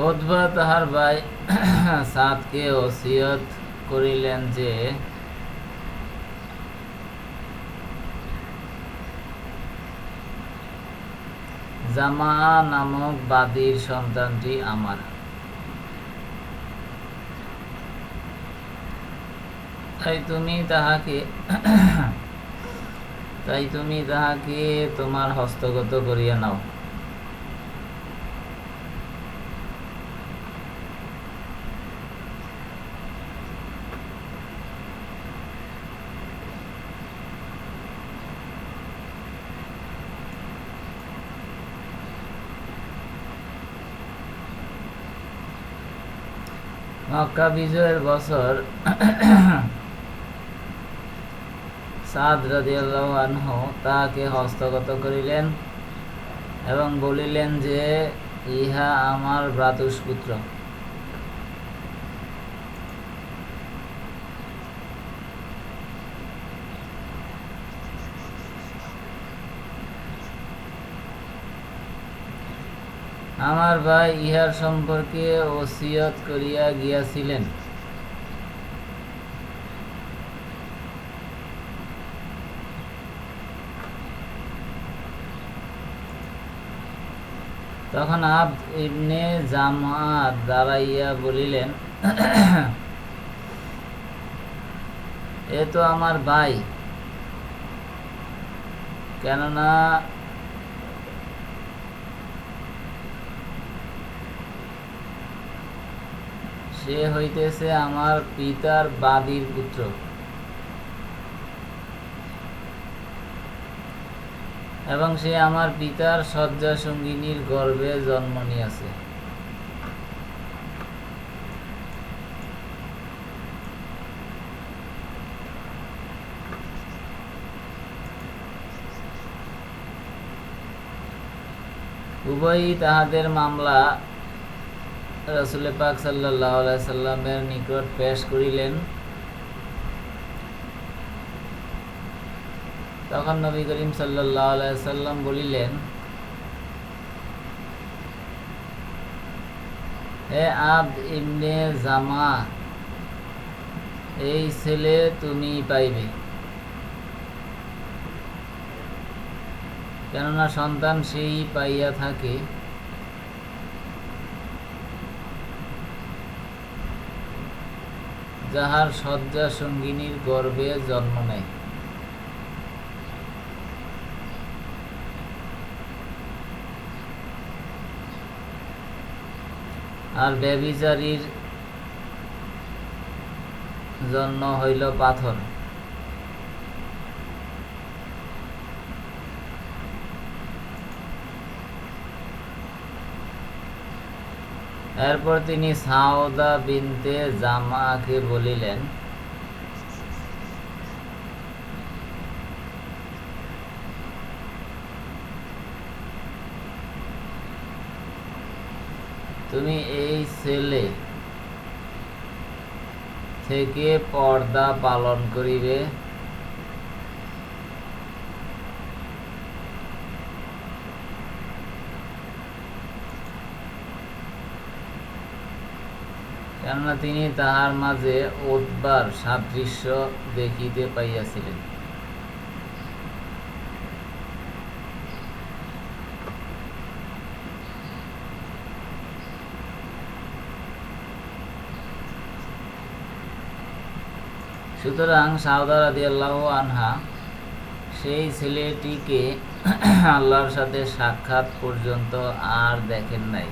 খোদবা তাহার ভাই সাদকে ওসিয়ত করিলেন যে, জামা নামক বাদীর সন্তানটি আমার। তাই তুমি তাহাকে তাই তুমি তাহাকে তোমার হস্তগত করিয়া নাও। মক্কা বিজয়ের বছর সাদ আনহু তাহাকে হস্তগত করিলেন এবং বলিলেন যে ইহা আমার ভ্রাতুষ্পুত্র। আমার ভাই ইহার সম্পর্কে ওসিয়ত করিয়া গিয়াছিলেন। তখন আব ইবনে জামাত দাঁড়াইয়া বলিলেন, এ তো আমার ভাই। কেননা সে হইতেছে আমার পিতার বাদীর পুত্র। এবং সে আমার পিতার শয্যা সঙ্গিনীর গর্ভে জন্ম নিয়েছে। উভয়ই তাহাদের মামলা রসুল পাক সাল্লাহ সাল্লামের নিকট পেশ করিলেন। তখন নবী করিম সাল্লাম বলিলেন হে আব্দ ইবনে জামা, এই ছেলে তুমি পাইবে। কেননা সন্তান সেই পাইয়া থাকে যাহার শয্যা সঙ্গিনীর গর্ভে জন্ম নেয় আর ব্যবিচারীর জন্ম হইল পাথর। এরপর তিনি সাউদা বিনতে জামাকে বলিলেন তুমি এই ছেলে থেকে পর্দা পালন করিবে। কেননা তিনি তাহার মাঝে ওতবার সাদৃশ্য দেখিতে পাইয়াছিলেন। সুতরাং সাউদার আদি আল্লাহ আনহা সেই ছেলেটিকে আল্লাহর সাথে সাক্ষাৎ পর্যন্ত আর দেখেন নাই।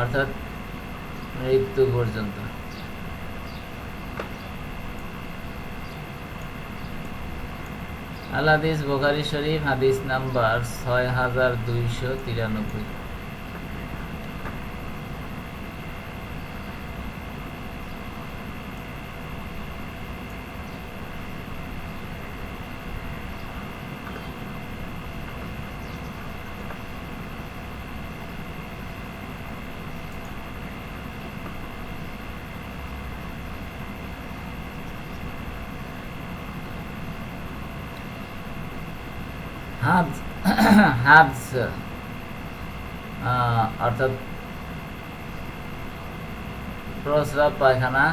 অর্থাৎ মৃত্যু পর্যন্ত। আল হাদিস বোখারি শরীফ হাদিস নাম্বার ছয় হাজার দুইশো তিরানব্বই। হাজ আহ, অর্থাৎ প্রস্রাব পায়খানা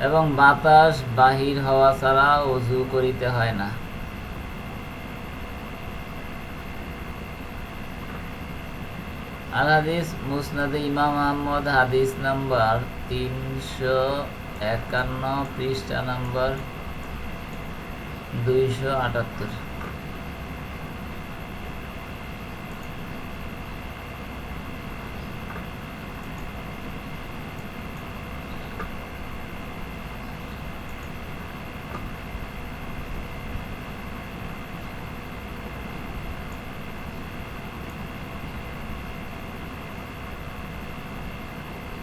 এবং বাতাস বাহির হওয়া ছাড়া অজু করিতে হয় না। আল হাদিস মুসনাদে ইমাম আহমদ হাদিস নাম্বার তিনশো একান্ন পৃষ্ঠা নাম্বার দুইশো আটাত্তর।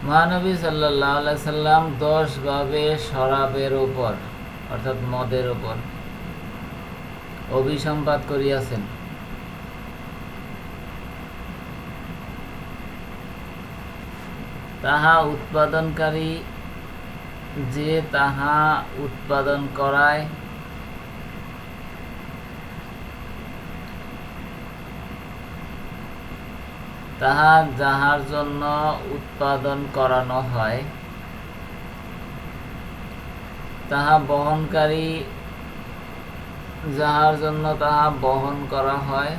মহানবী সাল্লাহ সাল্লাম দশ ভাবে শরাবের উপর অর্থাৎ মদের উপর। অভিসম্পাত করিয়াছেন। তাহা উৎপাদনকারী যে তাহা উৎপাদন করায়, তাহা যাহার জন্য উৎপাদন করানো হয়, তাহা বহনকারী যাহার জন্য তাহা বহন করা হয়।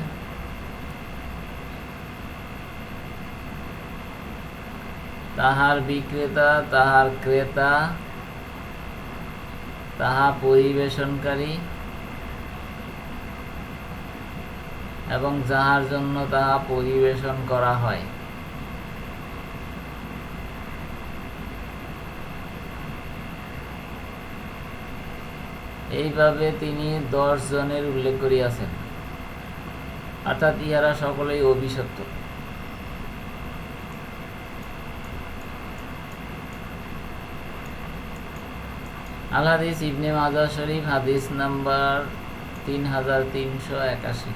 তাহার বিক্রেতা, তাহার ক্রেতা, তাহা পরিবেশনকারী এবং যাহার জন্য তাহা পরিবেশন করা হয়। এইভাবে তিনি দশ জনের উল্লেখ করিয়াছেন। অর্থাৎ ইহারা সকলেই অভিশপ্ত। আল হাদিস ইবনে মাজা শরীফ, হাদিস নাম্বার তিন হাজার তিনশো একাশি।